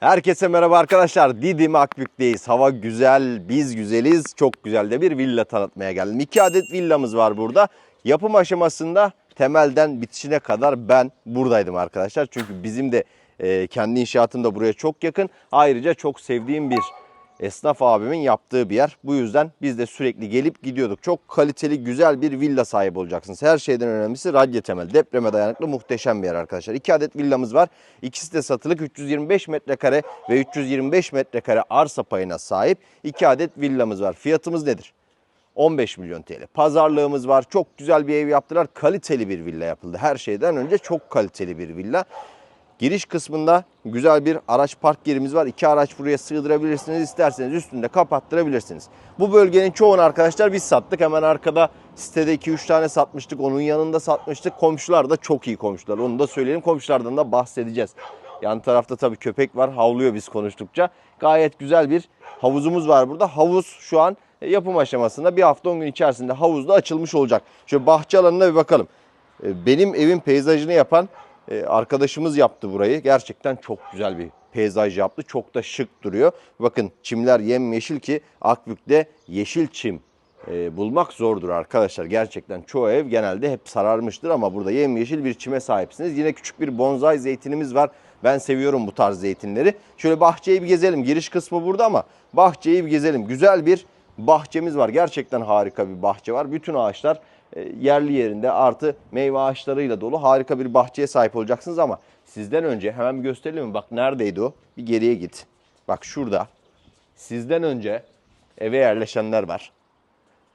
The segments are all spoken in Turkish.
Herkese merhaba arkadaşlar. Didim Akbük'teyiz. Hava güzel, biz güzeliz. Çok güzel de bir villa tanıtmaya geldim. İki adet villamız var burada. Yapım aşamasında temelden bitişine kadar ben buradaydım arkadaşlar. Çünkü bizim de e, kendi inşaatım da buraya çok yakın. Ayrıca çok sevdiğim bir esnaf abimin yaptığı bir yer. Bu yüzden biz de sürekli gelip gidiyorduk. Çok kaliteli, güzel bir villa sahibi olacaksınız. Her şeyden önemlisi radyo temel. Depreme dayanıklı muhteşem bir yer arkadaşlar. İki adet villamız var. İkisi de satılık 325 metrekare ve 325 metrekare arsa payına sahip iki adet villamız var. Fiyatımız nedir? 15 milyon TL. Pazarlığımız var. Çok güzel bir ev yaptılar. Kaliteli bir villa yapıldı. Her şeyden önce çok kaliteli bir villa. Giriş kısmında güzel bir araç park yerimiz var. İki araç buraya sığdırabilirsiniz. İsterseniz üstünde kapattırabilirsiniz. Bu bölgenin çoğunu arkadaşlar biz sattık. Hemen arkada sitede 2-3 tane satmıştık. Onun yanında satmıştık. Komşular da çok iyi komşular. Onu da söyleyelim. Komşulardan da bahsedeceğiz. Yan tarafta tabii köpek var. Havlıyor biz konuştukça. Gayet güzel bir havuzumuz var burada. Havuz şu an yapım aşamasında. Bir hafta 10 gün içerisinde havuzda açılmış olacak. Şöyle bahçe alanına bir bakalım. E, Benim evin peyzajını yapan e, arkadaşımız yaptı burayı. Gerçekten çok güzel bir peyzaj yaptı. Çok da şık duruyor. Bakın çimler yemyeşil ki Akbük'te yeşil çim e, bulmak zordur arkadaşlar. Gerçekten çoğu ev genelde hep sararmıştır ama burada yemyeşil bir çime sahipsiniz. Yine küçük bir bonsai zeytinimiz var. Ben seviyorum bu tarz zeytinleri. Şöyle bahçeyi bir gezelim. Giriş kısmı burada ama bahçeyi bir gezelim. Güzel bir bahçemiz var. Gerçekten harika bir bahçe var. Bütün ağaçlar yerli yerinde artı meyve ağaçlarıyla dolu harika bir bahçeye sahip olacaksınız ama sizden önce hemen bir gösterelim mi? Bak neredeydi o? Bir geriye git. Bak şurada. Sizden önce eve yerleşenler var.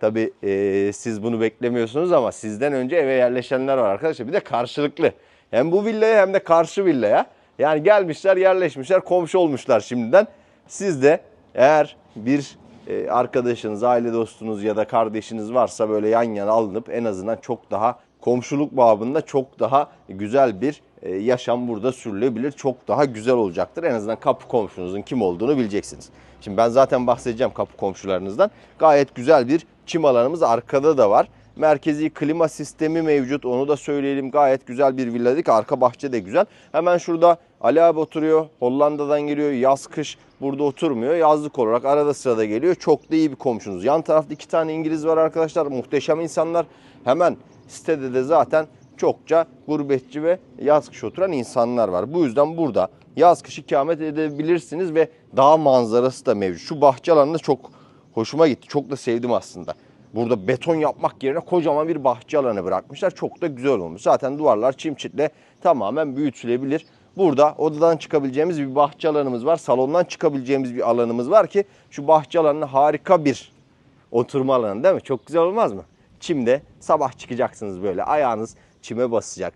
Tabii e, siz bunu beklemiyorsunuz ama sizden önce eve yerleşenler var arkadaşlar. Bir de karşılıklı. Hem bu villaya hem de karşı villaya. Yani gelmişler, yerleşmişler, komşu olmuşlar şimdiden. Siz de eğer bir e, arkadaşınız, aile dostunuz ya da kardeşiniz varsa böyle yan yana alınıp en azından çok daha komşuluk babında çok daha güzel bir e, yaşam burada sürülebilir. Çok daha güzel olacaktır. En azından kapı komşunuzun kim olduğunu bileceksiniz. Şimdi ben zaten bahsedeceğim kapı komşularınızdan. Gayet güzel bir çim alanımız arkada da var. Merkezi klima sistemi mevcut. Onu da söyleyelim. Gayet güzel bir villa dedik. Arka bahçe de güzel. Hemen şurada Ali abi oturuyor. Hollanda'dan geliyor. Yaz kış burada oturmuyor. Yazlık olarak arada sırada geliyor. Çok da iyi bir komşunuz. Yan tarafta iki tane İngiliz var arkadaşlar. Muhteşem insanlar. Hemen sitede de zaten çokça gurbetçi ve yaz kış oturan insanlar var. Bu yüzden burada yaz kış ikamet edebilirsiniz ve dağ manzarası da mevcut. Şu bahçe alanında çok hoşuma gitti. Çok da sevdim aslında. Burada beton yapmak yerine kocaman bir bahçe alanı bırakmışlar. Çok da güzel olmuş. Zaten duvarlar çim çitle tamamen büyütülebilir. Burada odadan çıkabileceğimiz bir bahçe alanımız var. Salondan çıkabileceğimiz bir alanımız var ki şu bahçe alanına harika bir oturma alanı değil mi? Çok güzel olmaz mı? Çimde sabah çıkacaksınız böyle ayağınız çime basacak.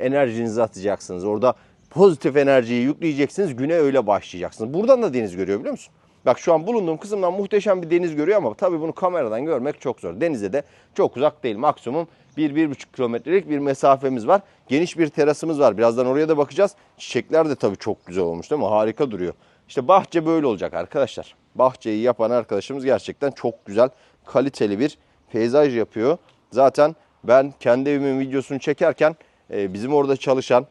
Enerjinizi atacaksınız. Orada pozitif enerjiyi yükleyeceksiniz. Güne öyle başlayacaksınız. Buradan da deniz görüyor biliyor musun? Bak şu an bulunduğum kısımdan muhteşem bir deniz görüyor ama tabii bunu kameradan görmek çok zor. Denize de çok uzak değil. Maksimum 1-1,5 kilometrelik bir mesafemiz var. Geniş bir terasımız var. Birazdan oraya da bakacağız. Çiçekler de tabii çok güzel olmuş değil mi? Harika duruyor. İşte bahçe böyle olacak arkadaşlar. Bahçeyi yapan arkadaşımız gerçekten çok güzel, kaliteli bir peyzaj yapıyor. Zaten ben kendi evimin videosunu çekerken e, bizim orada çalışan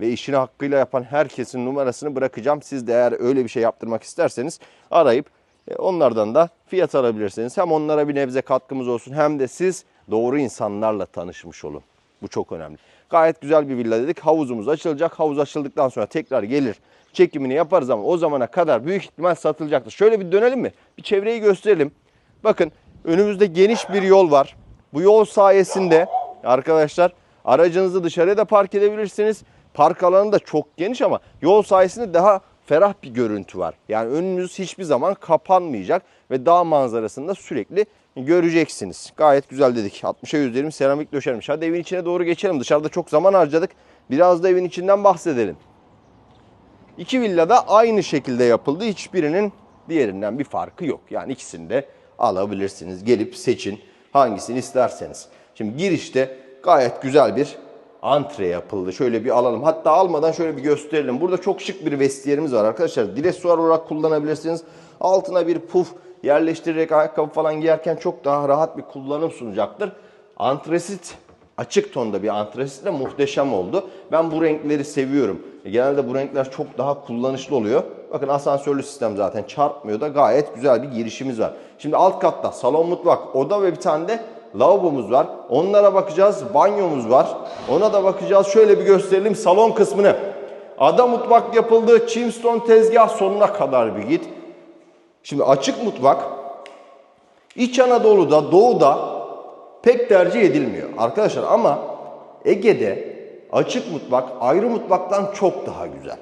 ve işini hakkıyla yapan herkesin numarasını bırakacağım. Siz de eğer öyle bir şey yaptırmak isterseniz arayıp e, onlardan da fiyat alabilirsiniz. Hem onlara bir nebze katkımız olsun hem de siz doğru insanlarla tanışmış olun. Bu çok önemli. Gayet güzel bir villa dedik. Havuzumuz açılacak. Havuz açıldıktan sonra tekrar gelir çekimini yaparız ama o zamana kadar büyük ihtimal satılacaktır. Şöyle bir dönelim mi? Bir çevreyi gösterelim. Bakın önümüzde geniş bir yol var. Bu yol sayesinde arkadaşlar aracınızı dışarıya da park edebilirsiniz. Park alanı da çok geniş ama yol sayesinde daha ferah bir görüntü var. Yani önünüz hiçbir zaman kapanmayacak ve dağ manzarasını da sürekli göreceksiniz. Gayet güzel dedik. 60'a 120 seramik döşenmiş. Hadi evin içine doğru geçelim. Dışarıda çok zaman harcadık. Biraz da evin içinden bahsedelim. İki villa da aynı şekilde yapıldı. Hiçbirinin diğerinden bir farkı yok. Yani ikisini de alabilirsiniz. Gelip seçin hangisini isterseniz. Şimdi girişte gayet güzel bir antre yapıldı. Şöyle bir alalım. Hatta almadan şöyle bir gösterelim. Burada çok şık bir vestiyerimiz var arkadaşlar. Dilesuar olarak kullanabilirsiniz. Altına bir puf yerleştirerek ayakkabı falan giyerken çok daha rahat bir kullanım sunacaktır. Antresit açık tonda bir antrasitle muhteşem oldu. Ben bu renkleri seviyorum. E, Genelde bu renkler çok daha kullanışlı oluyor. Bakın asansörlü sistem zaten çarpmıyor da gayet güzel bir girişimiz var. Şimdi alt katta salon, mutfak, oda ve bir tane de lavabomuz var. Onlara bakacağız. Banyomuz var. Ona da bakacağız. Şöyle bir gösterelim salon kısmını. Ada mutfak yapıldı. Chimstone tezgah sonuna kadar bir git. Şimdi açık mutfak İç Anadolu'da, Doğu'da pek tercih edilmiyor arkadaşlar ama Ege'de açık mutfak ayrı mutfaktan çok daha güzel.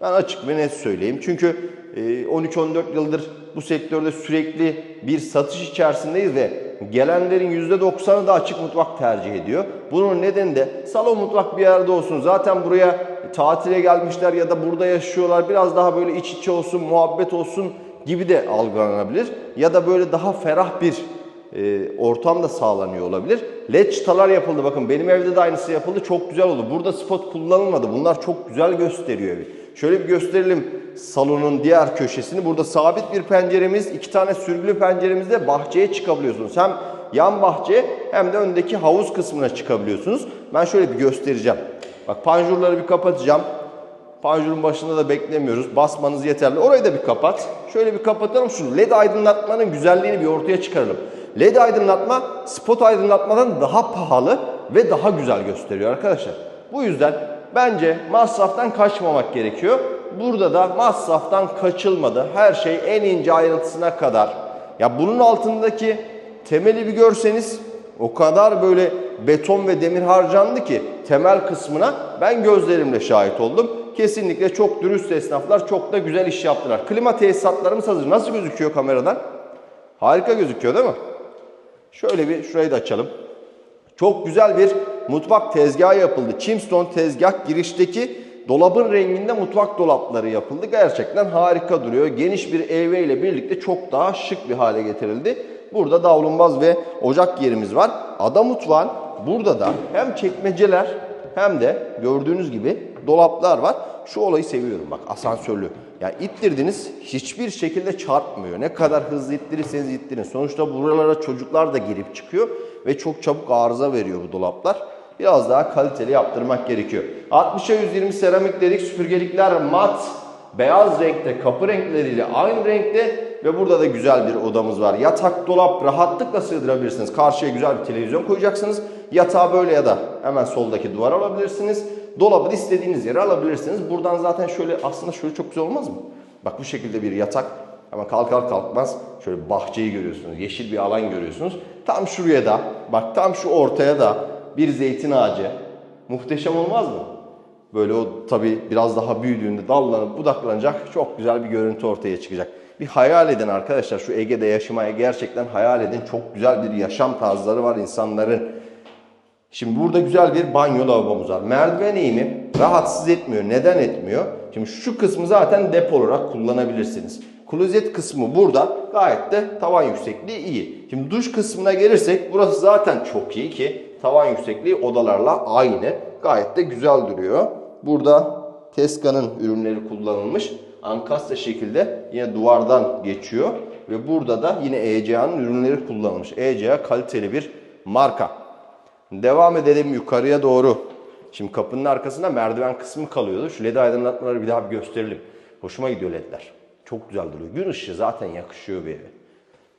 Ben açık ve net söyleyeyim. Çünkü e, 13-14 yıldır bu sektörde sürekli bir satış içerisindeyiz ve gelenlerin %90'ı da açık mutfak tercih ediyor. Bunun nedeni de salon mutfak bir yerde olsun. Zaten buraya tatile gelmişler ya da burada yaşıyorlar. Biraz daha böyle iç içe olsun, muhabbet olsun gibi de algılanabilir. Ya da böyle daha ferah bir e, ortam da sağlanıyor olabilir. LED çıtalar yapıldı. Bakın benim evde de aynısı yapıldı. Çok güzel oldu. Burada spot kullanılmadı. Bunlar çok güzel gösteriyor evi. Şöyle bir gösterelim salonun diğer köşesini. Burada sabit bir penceremiz, iki tane sürgülü penceremizde bahçeye çıkabiliyorsunuz. Hem yan bahçe hem de öndeki havuz kısmına çıkabiliyorsunuz. Ben şöyle bir göstereceğim. Bak panjurları bir kapatacağım. Panjurun başında da beklemiyoruz. Basmanız yeterli. Orayı da bir kapat. Şöyle bir kapatalım. Şu led aydınlatmanın güzelliğini bir ortaya çıkaralım. LED aydınlatma spot aydınlatmadan daha pahalı ve daha güzel gösteriyor arkadaşlar. Bu yüzden bence masraftan kaçmamak gerekiyor. Burada da masraftan kaçılmadı. Her şey en ince ayrıntısına kadar. Ya bunun altındaki temeli bir görseniz o kadar böyle beton ve demir harcandı ki temel kısmına ben gözlerimle şahit oldum. Kesinlikle çok dürüst esnaflar çok da güzel iş yaptılar. Klima tesisatlarımız hazır. Nasıl gözüküyor kameradan? Harika gözüküyor değil mi? Şöyle bir şurayı da açalım. Çok güzel bir mutfak tezgahı yapıldı. Chimstone tezgah girişteki dolabın renginde mutfak dolapları yapıldı. Gerçekten harika duruyor. Geniş bir EV ile birlikte çok daha şık bir hale getirildi. Burada davlumbaz ve ocak yerimiz var. Ada mutfağın burada da hem çekmeceler hem de gördüğünüz gibi dolaplar var. Şu olayı seviyorum bak asansörlü. Yani ittirdiniz hiçbir şekilde çarpmıyor. Ne kadar hızlı ittirirseniz ittirin. Sonuçta buralara çocuklar da girip çıkıyor ve çok çabuk arıza veriyor bu dolaplar. Biraz daha kaliteli yaptırmak gerekiyor. 60'a 120 seramik dedik. Süpürgelikler mat, beyaz renkte, kapı renkleriyle aynı renkte ve burada da güzel bir odamız var. Yatak, dolap rahatlıkla sığdırabilirsiniz. Karşıya güzel bir televizyon koyacaksınız. Yatağı böyle ya da hemen soldaki duvara alabilirsiniz. Dolabı istediğiniz yere alabilirsiniz. Buradan zaten şöyle aslında şöyle çok güzel olmaz mı? Bak bu şekilde bir yatak ama kalkar kalkmaz şöyle bahçeyi görüyorsunuz. Yeşil bir alan görüyorsunuz. Tam şuraya da bak tam şu ortaya da bir zeytin ağacı. Muhteşem olmaz mı? Böyle o tabii biraz daha büyüdüğünde dallanıp budaklanacak çok güzel bir görüntü ortaya çıkacak. Bir hayal edin arkadaşlar şu Ege'de yaşamaya gerçekten hayal edin. Çok güzel bir yaşam tarzları var insanların. Şimdi burada güzel bir banyo lavabomuz var. Merdiven eğimi rahatsız etmiyor. Neden etmiyor? Şimdi şu kısmı zaten depo olarak kullanabilirsiniz. Klozet kısmı burada gayet de tavan yüksekliği iyi. Şimdi duş kısmına gelirsek burası zaten çok iyi ki tavan yüksekliği odalarla aynı. Gayet de güzel duruyor. Burada Teska'nın ürünleri kullanılmış. Ankastre şekilde yine duvardan geçiyor. Ve burada da yine ECA'nın ürünleri kullanılmış. ECA kaliteli bir marka. Devam edelim yukarıya doğru. Şimdi kapının arkasında merdiven kısmı kalıyordu. Şu led aydınlatmaları bir daha bir gösterelim. Hoşuma gidiyor ledler. Çok güzel duruyor. Gün ışığı zaten yakışıyor bir eve.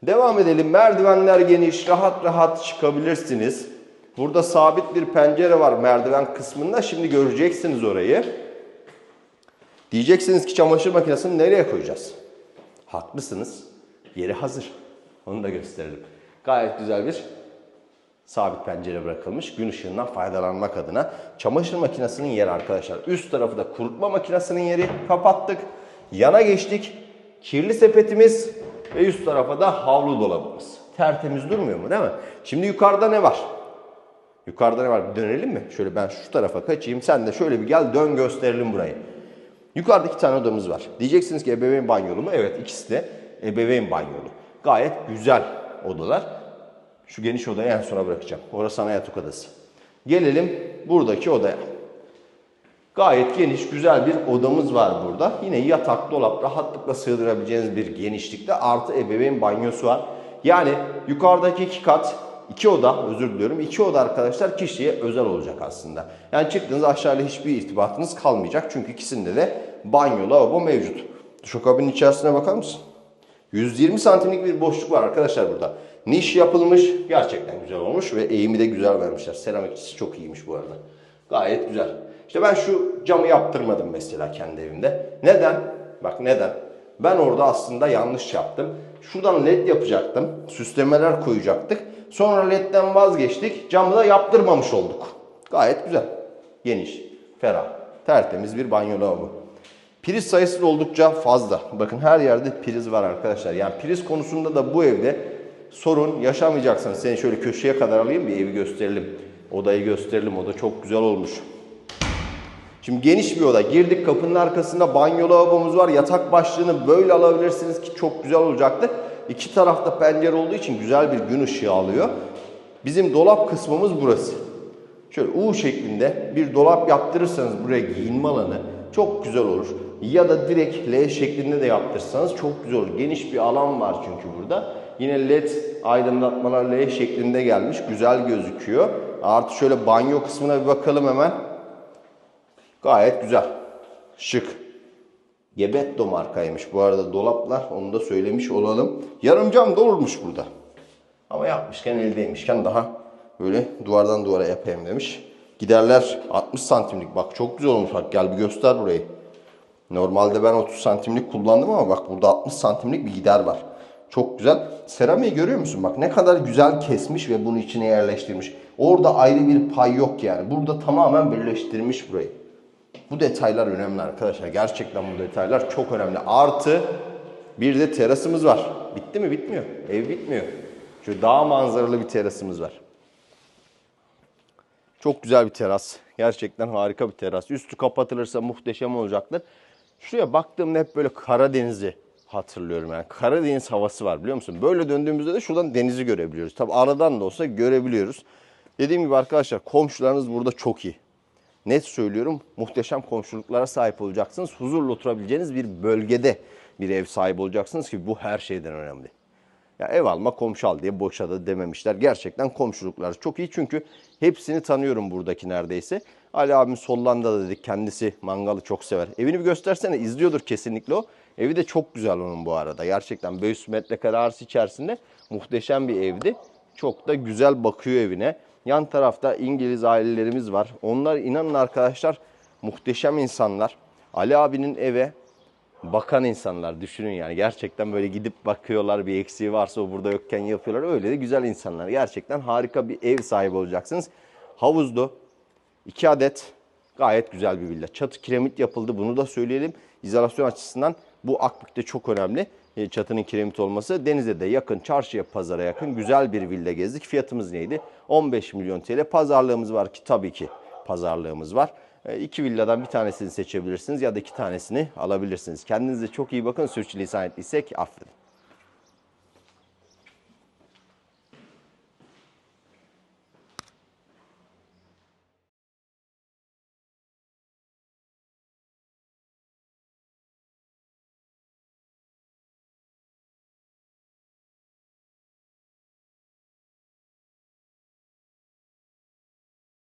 Devam edelim. Merdivenler geniş. Rahat rahat çıkabilirsiniz. Burada sabit bir pencere var merdiven kısmında. Şimdi göreceksiniz orayı. Diyeceksiniz ki çamaşır makinesini nereye koyacağız? Haklısınız. Yeri hazır. Onu da gösterelim. Gayet güzel bir sabit pencere bırakılmış gün ışığından faydalanmak adına. Çamaşır makinesinin yeri arkadaşlar. Üst tarafı da kurutma makinesinin yeri kapattık. Yana geçtik. Kirli sepetimiz ve üst tarafa da havlu dolabımız. Tertemiz durmuyor mu değil mi? Şimdi yukarıda ne var? Yukarıda ne var? Bir dönelim mi? Şöyle ben şu tarafa kaçayım. Sen de şöyle bir gel dön gösterelim burayı. Yukarıda iki tane odamız var. Diyeceksiniz ki ebeveyn banyolu mu? Evet ikisi de ebeveyn banyolu. Gayet güzel odalar. Şu geniş odayı en sona bırakacağım. Orası ana yatak odası. Gelelim buradaki odaya. Gayet geniş, güzel bir odamız var burada. Yine yatak, dolap rahatlıkla sığdırabileceğiniz bir genişlikte artı ebeveyn banyosu var. Yani yukarıdaki iki kat iki oda özür diliyorum. iki oda arkadaşlar kişiye özel olacak aslında. Yani çıktığınız aşağıyla hiçbir irtibatınız kalmayacak. Çünkü ikisinde de banyo, lavabo mevcut. Duşakabinin içerisine bakar mısın? 120 santimlik bir boşluk var arkadaşlar burada. Niş yapılmış. Gerçekten güzel olmuş ve eğimi de güzel vermişler. Seramikçisi çok iyiymiş bu arada. Gayet güzel. İşte ben şu camı yaptırmadım mesela kendi evimde. Neden? Bak neden? Ben orada aslında yanlış yaptım. Şuradan led yapacaktım. Süslemeler koyacaktık. Sonra ledden vazgeçtik. Camı da yaptırmamış olduk. Gayet güzel. Geniş, ferah, tertemiz bir banyo lavabo. Priz sayısı oldukça fazla. Bakın her yerde priz var arkadaşlar. Yani priz konusunda da bu evde sorun yaşamayacaksınız. Seni şöyle köşeye kadar alayım bir evi gösterelim. Odayı gösterelim. Oda çok güzel olmuş. Şimdi geniş bir oda. Girdik kapının arkasında banyo lavabomuz var. Yatak başlığını böyle alabilirsiniz ki çok güzel olacaktı. İki tarafta pencere olduğu için güzel bir gün ışığı alıyor. Bizim dolap kısmımız burası. Şöyle U şeklinde bir dolap yaptırırsanız buraya giyinme alanı çok güzel olur. Ya da direkt L şeklinde de yaptırsanız çok güzel olur. Geniş bir alan var çünkü burada. Yine led aydınlatmalar L şeklinde gelmiş. Güzel gözüküyor. Artı şöyle banyo kısmına bir bakalım hemen. Gayet güzel. Şık. Gebetto markaymış bu arada dolaplar. Onu da söylemiş olalım. Yarım cam da olurmuş burada. Ama yapmışken eldeymişken daha böyle duvardan duvara yapayım demiş. Giderler 60 santimlik. Bak çok güzel olmuş. Bak gel bir göster burayı. Normalde ben 30 santimlik kullandım ama bak burada 60 santimlik bir gider var. Çok güzel. Seramiği görüyor musun? Bak ne kadar güzel kesmiş ve bunu içine yerleştirmiş. Orada ayrı bir pay yok yani. Burada tamamen birleştirmiş burayı. Bu detaylar önemli arkadaşlar. Gerçekten bu detaylar çok önemli. Artı bir de terasımız var. Bitti mi? Bitmiyor. Ev bitmiyor. Şöyle dağ manzaralı bir terasımız var. Çok güzel bir teras. Gerçekten harika bir teras. Üstü kapatılırsa muhteşem olacaktır. Şuraya baktığımda hep böyle Karadeniz'i hatırlıyorum yani. Karadeniz havası var biliyor musun? Böyle döndüğümüzde de şuradan denizi görebiliyoruz. Tabi aradan da olsa görebiliyoruz. Dediğim gibi arkadaşlar komşularınız burada çok iyi. Net söylüyorum muhteşem komşuluklara sahip olacaksınız. Huzurla oturabileceğiniz bir bölgede bir ev sahibi olacaksınız ki bu her şeyden önemli. Ya ev alma komşu al diye boşa da dememişler. Gerçekten komşuluklar çok iyi çünkü hepsini tanıyorum buradaki neredeyse. Ali abim Sollanda'da dedik kendisi mangalı çok sever. Evini bir göstersene izliyordur kesinlikle o. Evi de çok güzel onun bu arada. Gerçekten 500 metrekare arsa içerisinde muhteşem bir evdi. Çok da güzel bakıyor evine. Yan tarafta İngiliz ailelerimiz var. Onlar inanın arkadaşlar muhteşem insanlar. Ali abinin eve bakan insanlar düşünün yani. Gerçekten böyle gidip bakıyorlar bir eksiği varsa o burada yokken yapıyorlar. Öyle de güzel insanlar. Gerçekten harika bir ev sahibi olacaksınız. Havuzlu iki adet gayet güzel bir villa. Çatı kiremit yapıldı bunu da söyleyelim. İzolasyon açısından bu Akbük'te çok önemli çatının kiremit olması denize de yakın çarşıya pazara yakın güzel bir villa gezdik fiyatımız neydi 15 milyon TL pazarlığımız var ki tabii ki pazarlığımız var. E, İki villadan bir tanesini seçebilirsiniz ya da iki tanesini alabilirsiniz. Kendinize çok iyi bakın. Sürçülisan ettiysek affedin.